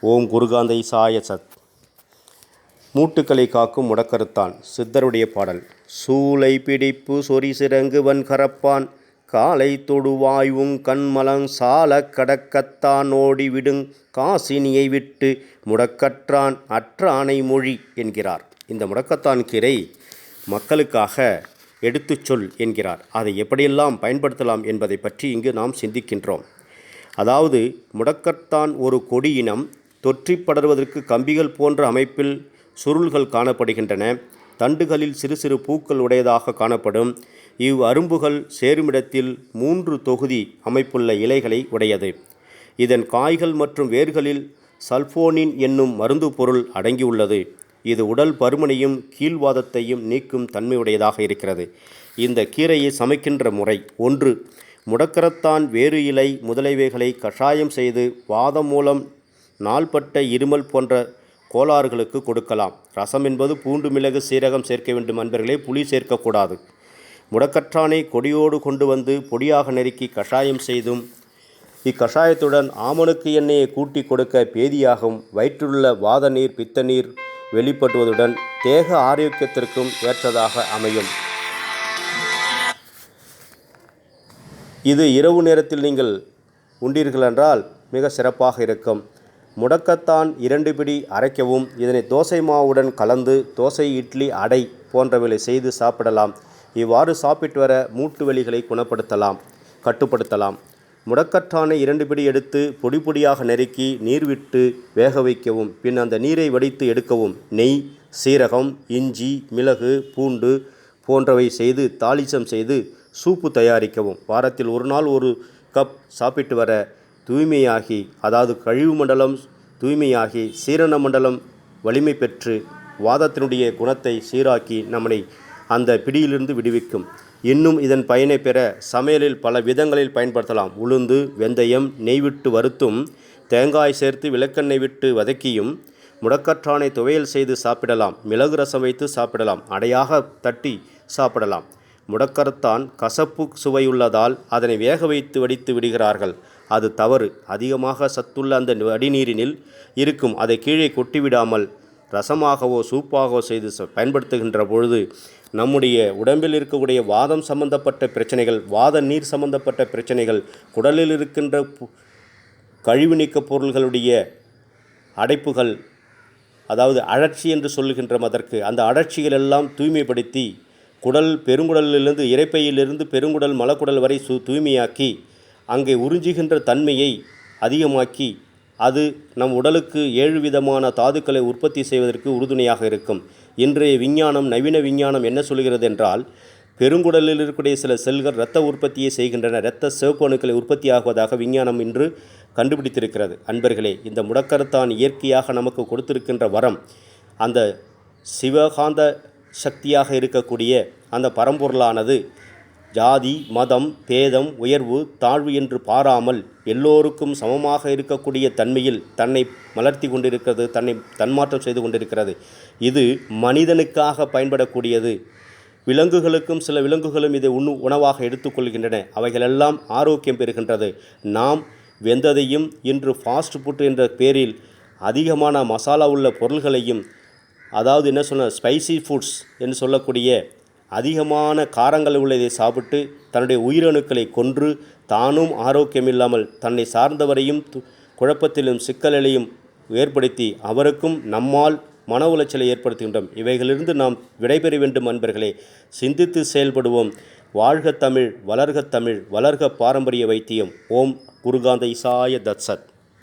ஓம் குருகாந்தை சாய சத். மூட்டுக்களை காக்கும் முடக்கருத்தான் சித்தருடைய பாடல். சூளை பிடிப்பு சொறி சிறங்கு வன்கரப்பான் காலை தொடுவாயுங் கண்மலங் சால கடக்கத்தான் ஓடி விடுங் காசினியை விட்டு முடக்கற்றான் அற்றானை மொழி என்கிறார். இந்த முடக்கத்தான் கீரை மக்களுக்காக எடுத்துச் சொல் என்கிறார். அதை எப்படியெல்லாம் பயன்படுத்தலாம் என்பதை பற்றி இங்கு நாம் சிந்திக்கின்றோம். அதாவது முடக்கத்தான் ஒரு கொடியினம் தொற்றி தொற்றிப் படர்வதற்கு கம்பிகள் போன்ற அமைப்பில் சுருள்கள் காணப்படுகின்றன. தண்டுகளில் சிறு சிறு பூக்கள் உடையதாக காணப்படும். இவ் அரும்புகள் சேருமிடத்தில் மூன்று தொகுதி அமைப்புள்ள இலைகளை உடையது. இதன் காய்கள் மற்றும் வேர்களில் சல்போனின் என்னும் மருந்து பொருள் அடங்கியுள்ளது. இது உடல் பருமனையும் கீழ்வாதத்தையும் நீக்கும் தன்மையுடையதாக இருக்கிறது. இந்த கீரையை சமைக்கின்ற முறை ஒன்று முடக்கரத்தான் வேறு இலை முதலியவைகளை கஷாயம் செய்து வாதம் மூலம் நாள்பட்ட இருமல் போன்ற கோளாறுகளுக்கு கொடுக்கலாம். ரசம் என்பது பூண்டு மிளகு சீரகம் சேர்க்க வேண்டும் அன்பர்களே புளி சேர்க்கக்கூடாது. முடக்கற்றானை கொடியோடு கொண்டு வந்து பொடியாக நெருக்கி கஷாயம் செய்தும் இக்கஷாயத்துடன் ஆமணுக்கு எண்ணெயை கூட்டி கொடுக்க பேதியாகும் வயிற்றிலுள்ள வாத நீர் பித்த நீர் வெளிப்படுவதுடன் தேக ஆரோக்கியத்திற்கும் ஏற்றதாக அமையும். இது இரவு நேரத்தில் நீங்கள் உண்டீர்கள் என்றால் மிக சிறப்பாக இருக்கும். முடக்கத்தான் இரண்டு பிடி அரைக்கவும் இதனை தோசை மாவுடன் கலந்து தோசை இட்லி அடை போன்றவைகளை செய்து சாப்பிடலாம். இவ்வாறு சாப்பிட்டு வர மூட்டு வலிகளை குணப்படுத்தலாம் கட்டுப்படுத்தலாம். முடக்கற்றானை இரண்டு பிடி எடுத்து பொடி பொடியாக நெருக்கி நீர் விட்டு வேக வைக்கவும் பின் அந்த நீரை வடித்து எடுக்கவும் நெய் சீரகம் இஞ்சி மிளகு பூண்டு போன்றவை செய்து தாளிசம் செய்து சூப்பு தயாரிக்கவும். வாரத்தில் ஒரு நாள் ஒரு கப் சாப்பிட்டு வர தூய்மையாகி அதாவது கழிவு மண்டலம் தூய்மையாகி சீரண மண்டலம் வலிமை பெற்று வாதத்தினுடைய குணத்தை சீராக்கி நம்மை அந்த பிடியிலிருந்து விடுவிக்கும். இன்னும் இதன் பயனை பெற சமையலில் பல விதங்களில் பயன்படுத்தலாம். உளுந்து வெந்தயம் நெய் விட்டு வறுத்தும் தேங்காய் சேர்த்து விளக்கெண்ணெய் விட்டு வதக்கியும் முடக்கற்றானை துவையல் செய்து சாப்பிடலாம். மிளகு ரசம் வைத்து சாப்பிடலாம். அடையாக தட்டி சாப்பிடலாம். முடக்கரத்தான் கசப்பு சுவையுள்ளதால் அதனை வேக வைத்து வடித்து விடுகிறார்கள். அது தவறு. அதிகமாக சத்துள்ள அந்த வடிநீரினில் இருக்கும் அதை கீழே கொட்டிவிடாமல் ரசமாகவோ சூப்பாகவோ செய்து ச- பயன்படுத்துகின்ற பொழுது நம்முடைய உடம்பில் இருக்கக்கூடிய வாதம் சம்பந்தப்பட்ட பிரச்சனைகள் வாத நீர் சம்பந்தப்பட்ட பிரச்சனைகள் குடலில் இருக்கின்ற பு- கழிவு நீக்க பொருள்களுடைய அடைப்புகள் அதாவது அழற்சி என்று சொல்லுகின்ற அதற்கு அந்த அழற்சிகள் எல்லாம் தூய்மைப்படுத்தி குடல் பெருங்குடலிலிருந்து இறைப்பையிலிருந்து பெருங்குடல் மலக்குடல் வரை சு தூய்மையாக்கி அங்கே உறிஞ்சுகின்ற தன்மையை அதிகமாக்கி அது நம் உடலுக்கு ஏழு விதமான தாதுக்களை உற்பத்தி செய்வதற்கு உறுதுணையாக இருக்கும். இன்றைய விஞ்ஞானம் நவீன விஞ்ஞானம் என்ன சொல்கிறது என்றால் பெருங்குடலில் இருக்கக்கூடிய சில செல்கள் இரத்த உற்பத்தியை செய்கின்றன. இரத்த சிவப்பு அணுக்களை உற்பத்தியாகுவதாக விஞ்ஞானம் இன்று கண்டுபிடித்திருக்கிறது. அன்பர்களே இந்த முடக்கருத்தான் இயற்கையாக நமக்கு கொடுத்திருக்கின்ற வரம். அந்த சிவகாந்த சக்தியாக இருக்கக்கூடிய அந்த பரம்பொருளானது ஜாதி மதம் பேதம் உயர்வு தாழ்வு என்று பாராமல் எல்லோருக்கும் சமமாக இருக்கக்கூடிய தன்மையில் தன்னை மலர்த்தி கொண்டிருக்கிறது தன்னை தன்மாற்றம் செய்து கொண்டிருக்கிறது. இது மனிதனுக்காக பயன்படக்கூடியது. விலங்குகளுக்கும் சில விலங்குகளும் இதை உண்ணு உணவாக எடுத்துக்கொள்கின்றன. அவைகளெல்லாம் ஆரோக்கியம் பெறுகின்றது. நாம் வெந்ததையும் இன்று ஃபாஸ்ட் ஃபுட் என்ற பேரில் அதிகமான மசாலா உள்ள பொருள்களையும் அதாவது என்ன சொன்ன ஸ்பைசி ஃபுட்ஸ் என்று சொல்லக்கூடிய அதிகமான காரங்கள் உள்ளதை சாப்பிட்டு தன்னுடைய உயிரணுக்களை கொன்று தானும் ஆரோக்கியமில்லாமல் தன்னை சார்ந்தவரையும் து- குழப்பத்திலும் சிக்கலிலையும் ஏற்படுத்தி அவருக்கும் நம்மால் மன உளைச்சலை ஏற்படுத்துகின்றோம். இவைகளிலிருந்து நாம் விடைபெற வேண்டும் அன்பர்களே. சிந்தித்து செயல்படுவோம். வாழ்க தமிழ் வளர்க தமிழ் வளர்க பாரம்பரிய வைத்தியம். ஓம் குருகாந்த இசாய தத்சத்.